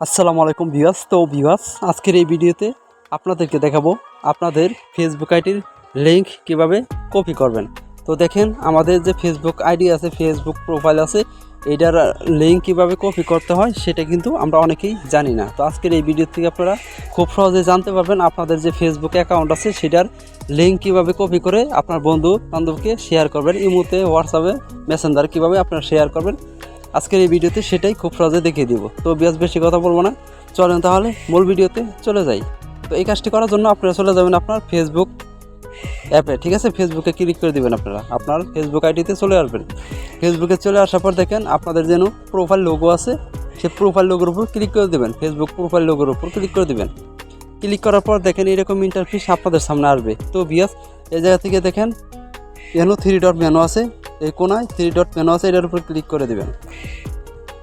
আসসালামু আলাইকুম ভিউয়ার্স। তো ভিউয়ার্স, আজকের এই ভিডিওতে আপনাদেরকে দেখাবো আপনাদের ফেসবুক আইডির লিংক কীভাবে কপি করবেন। তো দেখেন, আমাদের যে ফেসবুক আইডি আছে ফেসবুক প্রোফাইল আছে, এইটার লিঙ্ক কীভাবে কপি করতে হয়, সেটা কিন্তু আমরা অনেকেই জানি না। তো আজকের এই ভিডিও থেকে আপনারা খুব সহজে জানতে পারবেন আপনাদের যে ফেসবুক অ্যাকাউন্ট আছে, সেটার লিঙ্ক কীভাবে কপি করে আপনার বন্ধু বান্ধবকে শেয়ার করবেন ইমোতে হোয়াটসঅ্যাপে মেসেঞ্জার কীভাবে আপনারা শেয়ার করবেন আজকের এই ভিডিওতে সেটাই খুব সহজে দেখিয়ে দিব। তো বিয়াস, বেশি কথা বলব না। চলেন তাহলে মূল ভিডিওতে চলে যাই। তো এই কাজটি করার জন্য আপনারা চলে যাবেন আপনার ফেসবুক অ্যাপে ঠিক আছে? ফেসবুকে ক্লিক করে দিবেন আপনারা। আপনার ফেসবুক আইডিতে চলে আসবেন। ফেসবুকে চলে আসার পর দেখেন আপনাদের যেন প্রোফাইল লোগো আছে, সেই প্রোফাইল লোগোর উপর ক্লিক করে দেবেন। ফেসবুক প্রোফাইল লোগোর উপর ক্লিক করে দিবেন। ক্লিক করার পর দেখেন এরকম ইন্টারফেস আপনাদের সামনে আসবে। তো বিয়াস, এই জায়গা থেকে দেখেন এখানেও থ্রি ডট মেনু আছে। এই কোনায় থ্রি ডট মেনু আছে, এটার উপর ক্লিক করে দেবেন।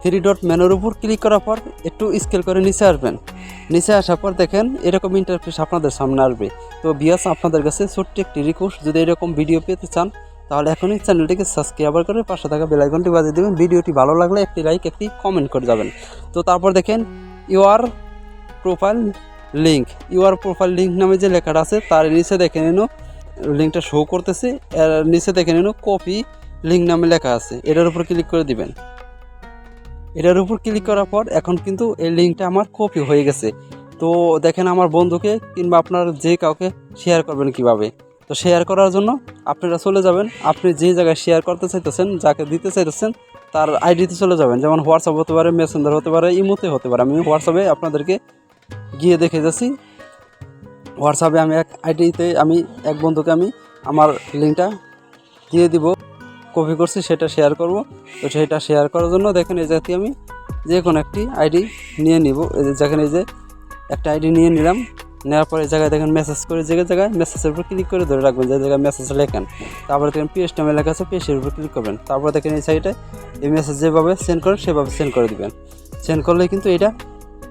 থ্রি ডট মেনুর উপর ক্লিক করার পর একটু স্কেল করে নিচে আসবেন। নিচে আসার পর দেখেন এরকম ইন্টারফেস আপনাদের সামনে আসবে। তো বিয়াস আপনাদের কাছে ছোট্ট একটি রিকোয়েস্ট যদি এরকম ভিডিও পেতে চান, তাহলে এখনই চ্যানেলটিকে সাবস্ক্রাইব করে পাশে থাকা বেলাইকনটি বাজিয়ে দেবেন। ভিডিওটি ভালো লাগলে একটি লাইক একটি কমেন্ট করে যাবেন। তো তারপর দেখেন your profile link your profile link নামে যে লেখাটা আছে, তার নিচে দেখে নিন লিঙ্কটা শো করতেছে। নিচে দেখে নিন কপি লিঙ্ক নামে লেখা আছে, এটার উপর ক্লিক করে দিবেন। এটার উপর ক্লিক করার পর এখন কিন্তু এই লিঙ্কটা আমার কপি হয়ে গেছে। তো দেখেন আমার বন্ধুকে কিংবা আপনার যে কাউকে শেয়ার করবেন কীভাবে। তো শেয়ার করার জন্য আপনারা চলে যাবেন, আপনি যে জায়গায় শেয়ার করতে চাইতেছেন, যাকে দিতে চাইতেছেন, তার আইডিতে চলে যাবেন। যেমন হোয়াটসঅ্যাপ হতে পারে, মেসেঞ্জার হতে পারে, ইমোতে হতে পারে। আমি হোয়াটসঅ্যাপে আপনাদেরকে গিয়ে দেখে যাচ্ছি হোয়াটসঅ্যাপে আমি এক আইডিতে আমি, এক বন্ধুকে আমি আমার লিঙ্কটা দিয়ে দিব। কপি করছি, সেটা শেয়ার করব। তো সেটা শেয়ার করার জন্য দেখেন এই জায়গাতে আমি যে কোনো একটি আইডি নিয়ে নিব। এই যে যেখানে এই যে একটা আইডি নিয়ে নিলাম। নেওয়ার পরে এই জায়গায় দেখেন মেসেজ করে যে জায়গায় মেসেজের উপর ক্লিক করে ধরে রাখবেন, যে জায়গায় মেসেজ লেখেন। তারপরে দেখেন পিএস নামে লেখা আছে পিএসের উপর ক্লিক করবেন। তারপরে দেখেন এই সাইডে এই মেসেজ যেভাবে সেন্ড করেন, সেভাবে সেন্ড করে দিবেন। সেন্ড করলে কিন্তু এটা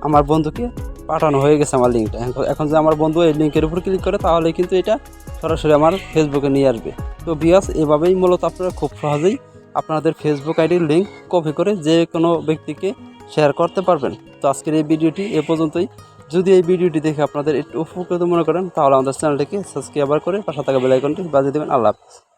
আমার বন্ধুকে পাঠানো হয়ে গেছে আমার লিঙ্কটা এখন যে আমার বন্ধু এই লিঙ্কের উপর ক্লিক করে, তাহলে কিন্তু এটা সরাসরি আমার ফেসবুকে নিয়ে আসবে। তো বিয়াস এভাবেই মূলত আপনারা খুব সহজেই আপনাদের ফেসবুক আইডির লিঙ্ক কপি করে যে কোনো ব্যক্তিকে শেয়ার করতে পারবেন। তো আজকের এই ভিডিওটি এ পর্যন্তই। যদি এই ভিডিওটি দেখে আপনাদের একটু উপকৃত মনে করেন, তাহলে আমাদের চ্যানেলটিকে সাবস্ক্রাইবার করে পাশে থাকা বেলাইকনটি বাজিয়ে দেবেন। আল্লাহ হাফিজ।